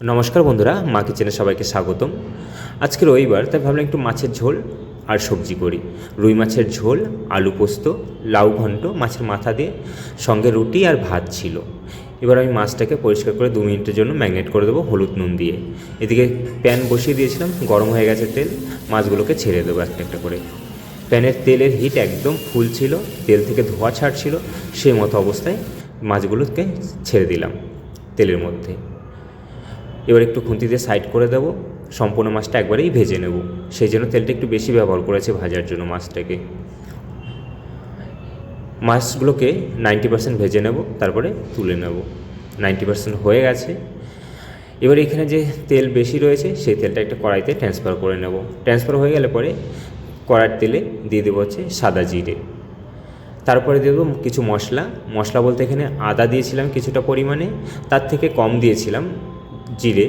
নমস্কার বন্ধুরা, মা কিচেনে সবাইকে স্বাগতম। আজকে রবিবার, তাই ভাবলাম একটু মাছের ঝোল আর সবজি করি। রুই মাছের ঝোল, আলু পোস্ত, লাউ ঘন্ট, মাছের মাথা দিয়ে, সঙ্গে রুটি আর ভাত ছিল। এবার আমি মাছটাকে পরিষ্কার করে দু মিনিটের জন্য ম্যাগনেট করে দেবো হলুদ নুন দিয়ে। এদিকে প্যান বসিয়ে দিয়েছিলাম, গরম হয়ে গেছে তেল, মাছগুলোকে ছেড়ে দেবো একটা একটা করে। প্যানের তেলের হিট একদম ফুল ছিল, তেল থেকে ধোঁয়া ছাড়ছিল, সেই মতো অবস্থায় মাছগুলোকে ছেড়ে দিলাম তেলের মধ্যে। এবার একটু খুন্তি দিয়ে সাইড করে দেবো। সম্পূর্ণ মাছটা একবারেই ভেজে নেব। সেই জন্য তেলটা একটু বেশি ব্যবহার করেছে ভাজার জন্য মাছটাকে। মাছগুলোকে নাইনটি পার্সেন্ট ভেজে নেব, তারপরে তুলে নেব। নাইনটি পার্সেন্ট হয়ে গেছে। এবার এখানে যে তেল বেশি রয়েছে, সেই তেলটা একটা কড়াইতে ট্রান্সফার করে নেব। ট্রান্সফার হয়ে গেলে পরে কড়ার তেলে দিয়ে দেবো হচ্ছে সাদা জিরে। তারপরে দেবো কিছু মশলা। মশলা বলতে এখানে আদা দিয়েছিলাম কিছুটা পরিমাণে, তার থেকে কম দিয়েছিলাম জিরে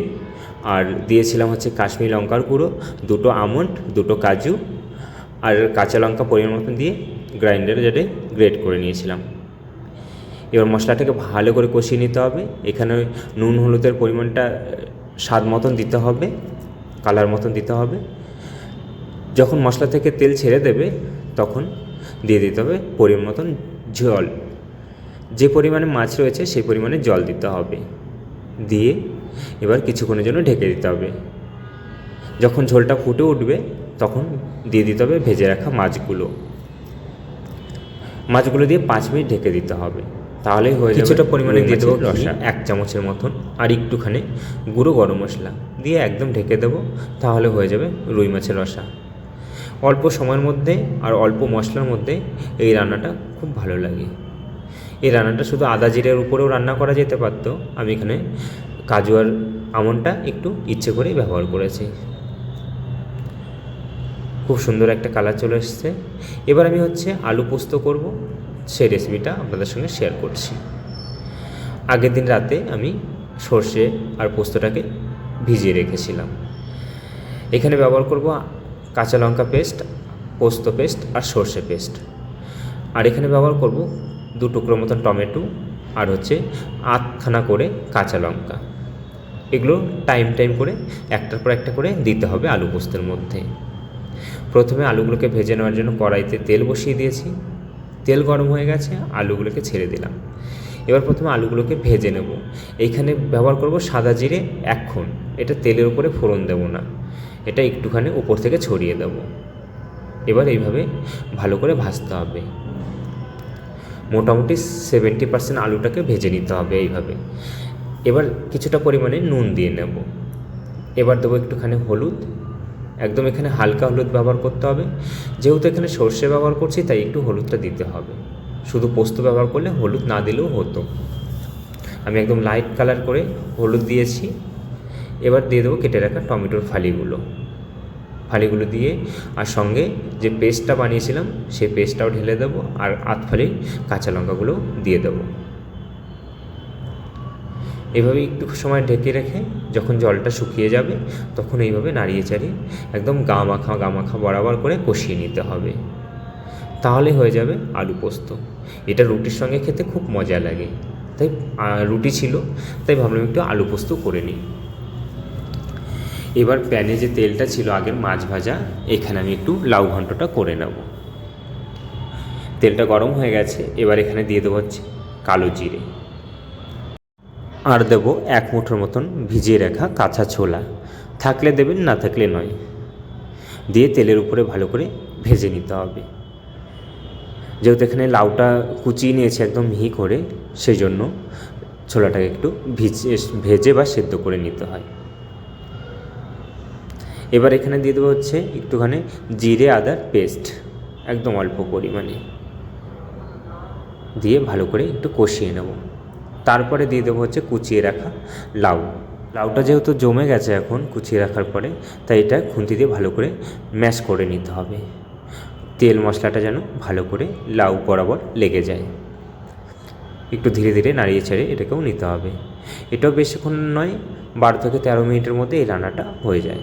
আর দিয়েছিলাম হচ্ছে কাশ্মীরি লঙ্কার গুঁড়ো, দুটো আমন্ড, দুটো কাজু আর কাঁচা লঙ্কা পরিমাণ মতন দিয়ে গ্রাইন্ডারে যেটা গ্রেট করে নিয়েছিলাম। এবার মশলাটাকে ভালো করে কষিয়ে নিতে হবে। এখানে নুন হলুদের পরিমাণটা স্বাদ মতন দিতে হবে, কালার মতন দিতে হবে। যখন মশলা থেকে তেল ছেড়ে দেবে, তখন দিয়ে দিতে হবে পরিমাণ মতন জল। যে পরিমাণে মাছ রয়েছে, সেই পরিমাণে জল দিতে হবে। দিয়ে এবার কিছুক্ষণের জন্য ঢেকে দিতে হবে। যখন ঝোলটা ফুটে উঠবে তখন দিয়ে দিতে হবে ভেজে রাখা মাছগুলো। মাছগুলো দিয়ে পাঁচ মিনিট ঢেকে দিতে হবে। তাহলেই হয়ে যাবে কিছুটা পরিমাণে দিয়ে দেবো রসা এক চামচের মতন আর একটুখানি গুঁড়ো গরম মশলা। দিয়ে একদম ঢেকে দেবো তাহলে হয়ে যাবে রুই মাছের রসা। অল্প সময়ের মধ্যে আর অল্প মশলার মধ্যে এই রান্নাটা খুব ভালো লাগে। এই রান্নাটা শুধু আদা জিরের উপরেও রান্না করা যেতে পারতো আমি এখানে কাজু আর আমনটা একটু ইচ্ছে করেই ব্যবহার করেছি। খুব সুন্দর একটা কালার চলে এসছে। এবার আমি হচ্ছে আলু পোস্ত করব। সেই রেসিপিটা আপনাদের সঙ্গে শেয়ার করছি। আগের দিন রাতে আমি সর্ষে আর পোস্তটাকে ভিজিয়ে রেখেছিলাম। এখানে ব্যবহার করব কাঁচা লঙ্কা পেস্ট, পোস্ত পেস্ট আর সর্ষে পেস্ট। আর এখানে ব্যবহার করব দু টুকরো মতন টমেটো আর হচ্ছে আধখানা করে কাঁচা লঙ্কা। এগুলো টাইম টাইম করে একটার পর একটা করে দিতে হবে আলু পোস্তের মধ্যে। প্রথমে আলুগুলোকে ভেজে নেওয়ার জন্য কড়াইতে তেল বসিয়ে দিয়েছি। তেল গরম হয়ে গেছে, আলুগুলোকে ছেড়ে দিলাম। এবার প্রথমে আলুগুলোকে ভেজে নেব। এইখানে ব্যবহার করব সাদা জিরে এখন এটা তেলের উপরে ফোড়ন দেব না। এটা একটুখানি উপর থেকে ছড়িয়ে দেব। এবার এইভাবে ভালো করে ভাজতে হবে। মোটামুটি সেভেন্টি পার্সেন্ট আলুটাকে ভেজে নিতে হবে এইভাবে। এবার কিছুটা পরিমাণে নুন দিয়ে নেব। এবার দেবো একটুখানি হলুদ। একদম এখানে হালকা হলুদ ব্যবহার করতে হবে। যেহেতু এখানে সর্ষে ব্যবহার করছি, তাই একটু হলুদটা দিতে হবে। শুধু পোস্ত ব্যবহার করলে হলুদ না দিলেও হতো। আমি একদম লাইট কালার করে হলুদ দিয়েছি। এবার দিয়ে দেবো কেটে রাখা টমেটোর ফালিগুলো। ফালিগুলো দিয়ে আর সঙ্গে যে পেস্টটা বানিয়েছিলাম সেই পেস্টটাও ঢেলে দেবো। আর আধ ফালি কাঁচা লঙ্কাগুলো দিয়ে দেবো। এভাবে একটু সময় ঢেকে রেখে যখন জলটা শুকিয়ে যাবে, তখন এইভাবে নাড়িয়ে চাড়িয়ে একদম গা মাখা গা মাখা বরাবর করে কষিয়ে নিতে হবে। তাহলে হয়ে যাবে আলু পোস্ত। এটা রুটির সঙ্গে খেতে খুব মজা লাগে। তাই রুটি ছিল, তাই ভাবলাম একটু আলু পোস্ত করে নিই। এবার প্যানে যে তেলটা ছিল আগের মাছ ভাজা, এখানে আমি একটু লাউ ঘন্টটা করে নেব। তেলটা গরম হয়ে গেছে, এবার এখানে দিয়ে দেবো হচ্ছে কালো জিরে। আর দেবো এক মুঠোর মতন ভিজিয়ে রাখা কাঁচা ছোলা। থাকলে দেবেন, না থাকলে নয়। দিয়ে তেলের উপরে ভালো করে ভেজে নিতে হবে। যেহেতু এখানে লাউটা কুচিয়ে নিয়েছে একদম মিহি করে সেই জন্য ছোলাটাকে একটু ভিজে, ভেজে বা সেদ্ধ করে নিতে হয়। এবার এখানে দিয়ে দেবো হচ্ছে একটুখানি জিরে আদার পেস্ট, একদম অল্প পরিমাণে। দিয়ে ভালো করে একটু কষিয়ে নেব। তারপরে দিয়ে দেবো হচ্ছে কুচিয়ে রাখা লাউ। লাউটা যেহেতু জমে গেছে এখন কুচিয়ে রাখার পরে, তাই এটা খুন্তি দিয়ে ভালো করে ম্যাশ করে নিতে হবে। তেল মশলাটা যেন ভালো করে লাউ বরাবর লেগে যায়। একটু ধীরে ধীরে নাড়িয়ে ছেড়ে এটাকেও নিতে হবে। এটাও বেশিক্ষণ নয়, বারো থেকে তেরো মিনিটের মধ্যে এই রান্নাটা হয়ে যায়।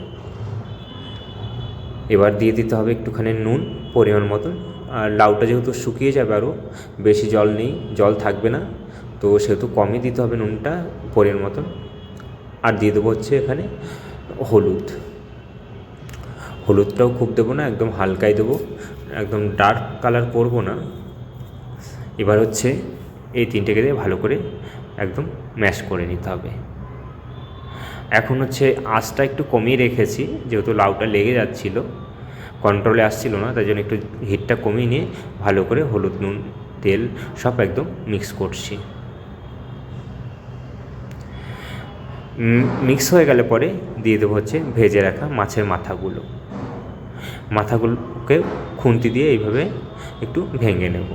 এবার দিয়ে দিতে হবে একটুখানি নুন, পরিমাণ মতন। আর লাউটা যেহেতু শুকিয়ে যাবে আরও, বেশি জল নেই, জল থাকবে না। তো সেহেতু কমই দিতে হবে নুনটা, পরের মতন। আর দিয়ে দেবো হচ্ছে এখানে হলুদ। হলুদটাও খুব দেবো না, একদম হালকাই দেবো। একদম ডার্ক কালার করব না। এবার হচ্ছে এই তিনটেকে দিয়ে ভালো করে একদম ম্যাশ করে নিতে হবে। এখন হচ্ছে আঁচটা একটু কমিয়ে রেখেছি, যেহেতু লাউটা লেগে যাচ্ছিল কন্ট্রোলে আসছিল না, তাই জন্য একটু হিটটা কমিয়ে নিয়ে ভালো করে হলুদ, নুন, তেল সব একদম মিক্স করছি। মিক্স হয়ে গেলে পরে দিয়ে দেবো হচ্ছে ভেজে রাখা মাছের মাথাগুলো। মাথাগুলোকে খুন্তি দিয়ে এইভাবে একটু ভেঙে নেব।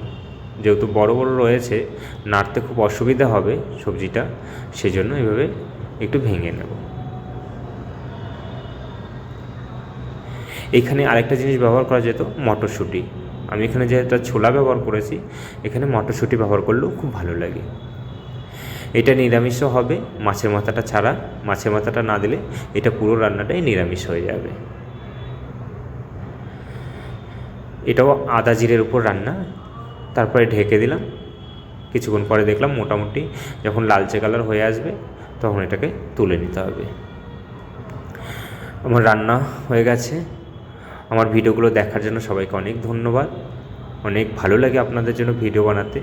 যেহেতু বড় বড় রয়েছে, নাড়তে খুব অসুবিধা হবে সবজিটা, সেজন্য এইভাবে একটু ভেঙে নেব। এখানে আরেকটা জিনিস ব্যবহার করা যেত, মটরশুঁটি। আমি এখানে যেহেতু ছোলা ব্যবহার করেছি, এখানে মটরশুঁটি ব্যবহার করলেও খুব ভালো লাগে। এটা নিরামিষও হবে, মাছের মাথাটা ছাড়া, মাছের মাথাটা না দিলে এটা পুরো রান্নাটাই নিরামিষ হয়ে যাবে। এটাও আদা জিরের উপর রান্না, তারপরে ঢেকে দিলাম। কিছুক্ষণ পরে দেখলাম মোটামুটি যখন লালচে কালার হয়ে আসবে, তখন এটাকে তুলে নিতে হবে। আমার রান্না হয়ে গেছে। আমার ভিডিওগুলো দেখার জন্য সবাইকে অনেক ধন্যবাদ। অনেক ভালো লাগে আপনাদের জন্য ভিডিও বানাতে।